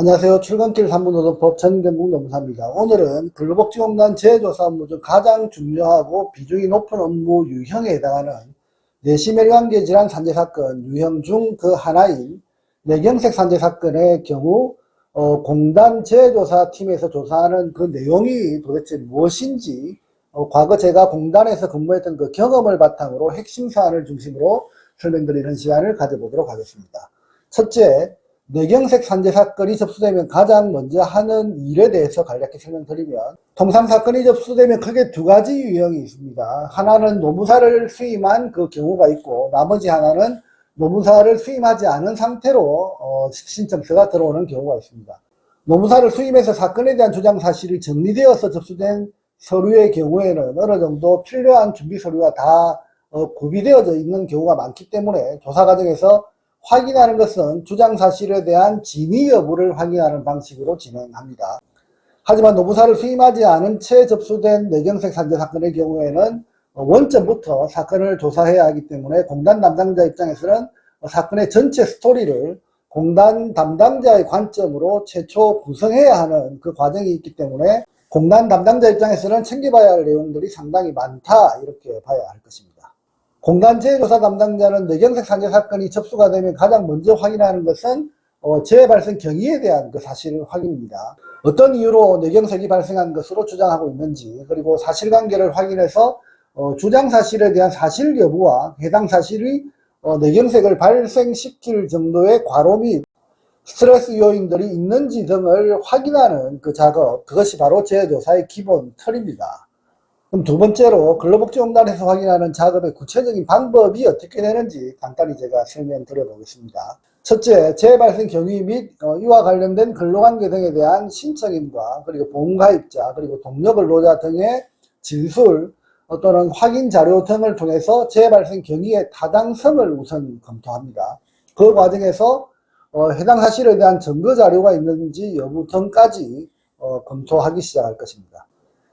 안녕하세요. 출근길 산부노동법 전경국 노무사입니다. 오늘은 근로복지공단 재조사 업무 중 가장 중요하고 비중이 높은 업무 유형에 해당하는 내시멸관계 질환 산재 사건 유형 중 그 하나인 내경색 산재 사건의 경우 어, 공단 재조사 팀에서 조사하는 그 내용이 도대체 무엇인지 어, 과거 제가 공단에서 근무했던 그 경험을 바탕으로 핵심 사안을 중심으로 설명드리는 시간을 가져보도록 하겠습니다. 첫째, 뇌경색 산재 사건이 접수되면 가장 먼저 하는 일에 대해서 간략히 설명드리면 통상 사건이 접수되면 크게 두 가지 유형이 있습니다. 하나는 노무사를 수임한 그 경우가 있고 나머지 하나는 노무사를 수임하지 않은 상태로 어, 신청서가 들어오는 경우가 있습니다. 노무사를 수임해서 사건에 대한 주장 사실이 정리되어서 접수된 서류의 경우에는 어느 정도 필요한 준비 서류가 다 어, 구비되어져 있는 경우가 많기 때문에 조사 과정에서 확인하는 것은 주장 사실에 대한 진위 여부를 확인하는 방식으로 진행합니다. 하지만 노무사를 수임하지 않은 채 접수된 내경색 산재 사건의 경우에는 원점부터 사건을 조사해야 하기 때문에 공단 담당자 입장에서는 사건의 전체 스토리를 공단 담당자의 관점으로 최초 구성해야 하는 그 과정이 있기 때문에 공단 담당자 입장에서는 챙겨봐야 할 내용들이 상당히 많다 이렇게 봐야 할 것입니다. 공단 재조사 담당자는 뇌경색 산재 사건이 접수가 되면 가장 먼저 확인하는 것은 어, 재해 발생 경위에 대한 그 사실 확인입니다. 어떤 이유로 뇌경색이 발생한 것으로 주장하고 있는지 그리고 사실관계를 확인해서 어, 주장 사실에 대한 사실 여부와 해당 사실이 어, 뇌경색을 발생시킬 정도의 과로 및 스트레스 요인들이 있는지 등을 확인하는 그 작업 그것이 바로 재해조사의 기본 틀입니다. 그럼 두 번째로 근로복지공단에서 확인하는 작업의 구체적인 방법이 어떻게 되는지 간단히 제가 설명 드려 보겠습니다. 첫째, 재발생 경위 및 어, 이와 관련된 근로관계 등에 대한 신청인과 그리고 보험가입자 그리고 동료 근로자 등의 진술 어, 또는 확인 자료 등을 통해서 재발생 경위의 타당성을 우선 검토합니다. 그 과정에서 어, 해당 사실에 대한 증거 자료가 있는지 여부 등까지 어, 검토하기 시작할 것입니다.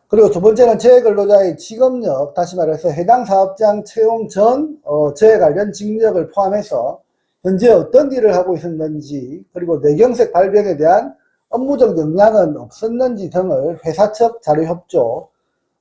그리고 두 번째는 재해 근로자의 직업력, 다시 말해서 해당 사업장 채용 전 어, 재해 관련 직력을 포함해서 현재 어떤 일을 하고 있었는지, 그리고 뇌경색 발병에 대한 업무적 영향은 없었는지 등을 회사 측 자료 협조,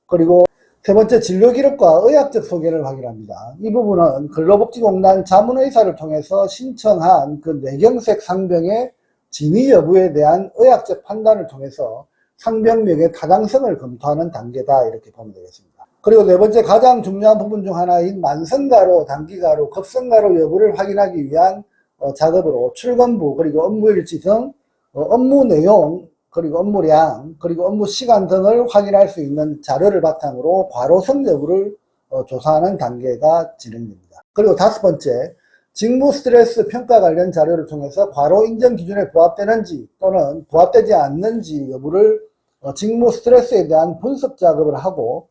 그리고 세 번째 진료 기록과 의학적 소개를 확인합니다. 이 부분은 근로복지공단 자문의사를 통해서 신청한 그 뇌경색 상병의 진위 여부에 대한 의학적 판단을 통해서 상병명의 타당성을 검토하는 단계다 이렇게 보면 되겠습니다. 그리고 네 번째 가장 중요한 부분 중 하나인 만성가로, 단기가로, 급성가로 여부를 확인하기 위한 어, 작업으로 출근부 그리고 업무일지 등 어, 업무 내용 그리고 업무량 그리고 업무 시간 등을 확인할 수 있는 자료를 바탕으로 과로성 여부를 어, 조사하는 단계가 진행됩니다. 그리고 다섯 번째 직무 스트레스 평가 관련 자료를 통해서 과로 인정 기준에 부합되는지 또는 부합되지 않는지 여부를 어, 직무 스트레스에 대한 분석 작업을 하고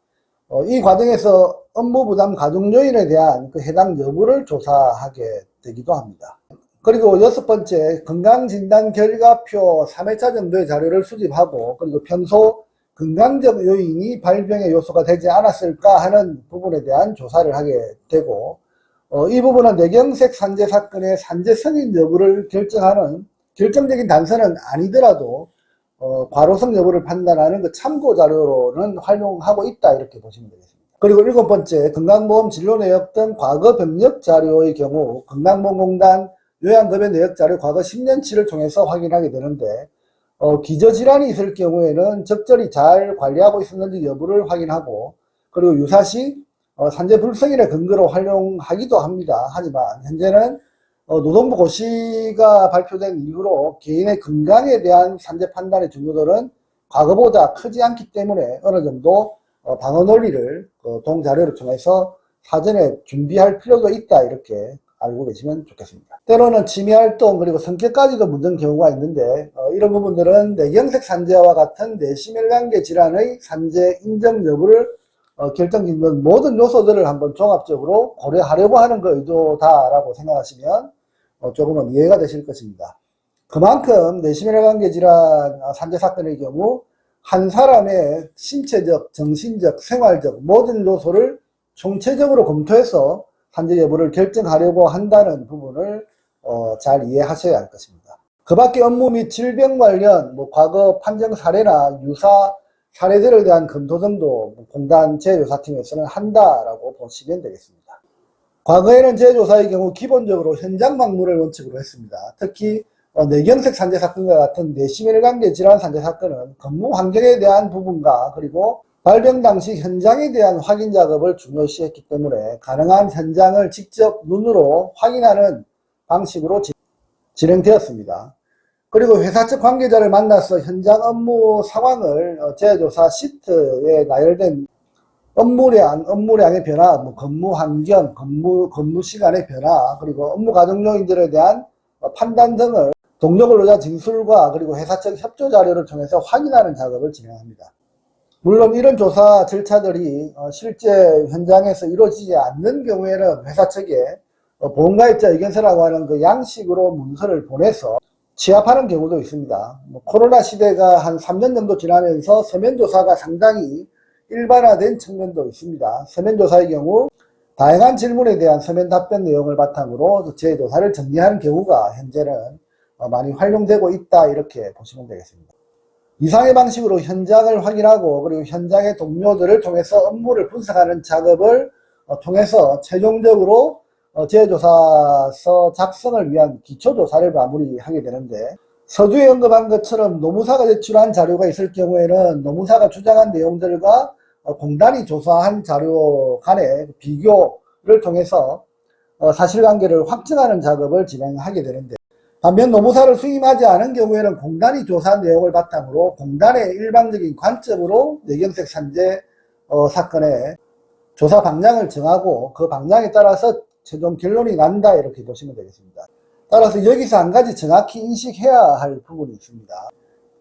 어, 이 과정에서 업무 부담 가중 요인에 대한 그 해당 여부를 조사하게 되기도 합니다. 그리고 여섯 번째 건강진단 결과표 3회차 정도의 자료를 수집하고 그리고 평소 건강적 요인이 발병의 요소가 되지 않았을까 하는 부분에 대한 조사를 하게 되고 어, 이 부분은 뇌경색 산재 사건의 산재 성인 여부를 결정하는 결정적인 단서는 아니더라도 어, 과로성 여부를 판단하는 그 참고 자료로는 활용하고 있다 이렇게 보시면 되겠습니다. 그리고 일곱 번째 건강보험 진료 내역 등 과거 병력 자료의 경우 건강보험공단 요양급여 내역 자료 과거 10년치를 통해서 확인하게 되는데 어, 기저질환이 있을 경우에는 적절히 잘 관리하고 있었는지 여부를 확인하고 그리고 유사시 어, 산재 불성인의 근거로 활용하기도 합니다. 하지만 현재는 어, 노동부 고시가 발표된 이후로 개인의 건강에 대한 산재 판단의 중요도는 과거보다 크지 않기 때문에 어느 정도 어, 방어 논리를 그 동자료를 통해서 사전에 준비할 필요도 있다 이렇게 알고 계시면 좋겠습니다. 때로는 취미 활동 그리고 성격까지도 묻는 경우가 있는데 어, 이런 부분들은 뇌경색 산재와 같은 뇌심혈관계 질환의 산재 인정 여부를 어, 결정짓는 모든 요소들을 한번 종합적으로 고려하려고 하는 거 의도다라고 생각하시면 어, 조금은 이해가 되실 것입니다. 그만큼 뇌심혈관계 질환 산재 사건의 경우 한 사람의 신체적, 정신적, 생활적 모든 요소를 총체적으로 검토해서 산재 여부를 결정하려고 한다는 부분을 어, 잘 이해하셔야 할 것입니다. 그 밖에 업무 및 질병 관련 뭐 과거 판정 사례나 유사 사례들에 대한 검토 등도 뭐 공단 재조사팀에서는 한다라고 보시면 되겠습니다. 과거에는 재조사의 경우 기본적으로 현장 방문을 원칙으로 했습니다. 특히 어, 뇌경색 산재 사건과 같은 뇌심혈 관계 질환 산재 사건은 근무 환경에 대한 부분과 그리고 발병 당시 현장에 대한 확인 작업을 중요시했기 때문에 가능한 현장을 직접 눈으로 확인하는 방식으로 지- 진행되었습니다. 그리고 회사 측 관계자를 만나서 현장 업무 상황을 어, 재조사 시트에 나열된 업무량, 업무량의 변화, 뭐 근무 환경, 근무, 근무 시간의 변화, 그리고 업무 과정 요인들에 대한 어, 판단 등을 동료 근로자 진술과 그리고 회사 측 협조 자료를 통해서 확인하는 작업을 진행합니다. 물론 이런 조사 절차들이 어, 실제 현장에서 이루어지지 않는 경우에는 회사 측에 어, 보험가입자 의견서라고 하는 그 양식으로 문서를 보내서 취합하는 경우도 있습니다. 뭐 코로나 시대가 한 3년 정도 지나면서 서면조사가 상당히 일반화된 측면도 있습니다. 서면조사의 경우 다양한 질문에 대한 서면 답변 내용을 바탕으로 재조사를 정리하는 경우가 현재는 어, 많이 활용되고 있다 이렇게 보시면 되겠습니다. 이상의 방식으로 현장을 확인하고 그리고 현장의 동료들을 통해서 업무를 분석하는 작업을 어, 통해서 최종적으로 어, 재조사서 작성을 위한 기초조사를 마무리하게 되는데 서두에 언급한 것처럼 노무사가 제출한 자료가 있을 경우에는 노무사가 주장한 내용들과 어, 공단이 조사한 자료 간의 비교를 통해서 어, 사실관계를 확증하는 작업을 진행하게 되는데 반면 노무사를 수임하지 않은 경우에는 공단이 조사한 내용을 바탕으로 공단의 일방적인 관점으로 뇌경색 산재 어, 사건의 조사 방향을 정하고 그 방향에 따라서 최종 결론이 난다 이렇게 보시면 되겠습니다. 따라서 여기서 한 가지 정확히 인식해야 할 부분이 있습니다.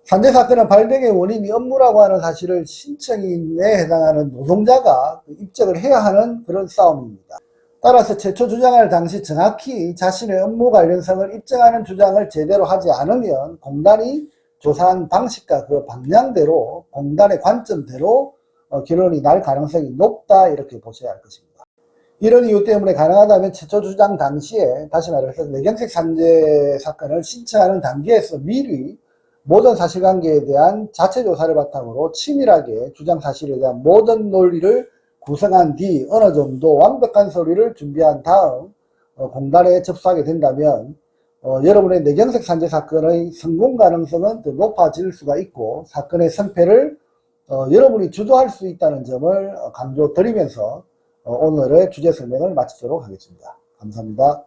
산재 사건은 발병의 원인이 업무라고 하는 사실을 신청인에 해당하는 노동자가 입증을 해야 하는 그런 싸움입니다. 따라서 최초 주장할 당시 정확히 자신의 업무 관련성을 입증하는 주장을 제대로 하지 않으면 공단이 조사한 방식과 그 방향대로 공단의 관점대로 어, 결론이 날 가능성이 높다 이렇게 보셔야 할 것입니다. 이런 이유 때문에 가능하다면 최초 주장 당시에 다시 말해서 뇌경색 산재 사건을 신청하는 단계에서 미리 모든 사실관계에 대한 자체 조사를 바탕으로 치밀하게 주장 사실에 대한 모든 논리를 구성한 뒤 어느 정도 완벽한 서류를 준비한 다음 어, 공단에 접수하게 된다면 어, 여러분의 뇌경색 산재 사건의 성공 가능성은 더 높아질 수가 있고 사건의 성패를 어, 여러분이 주도할 수 있다는 점을 어, 강조드리면서 어, 오늘의 주제 설명을 마치도록 하겠습니다. 감사합니다.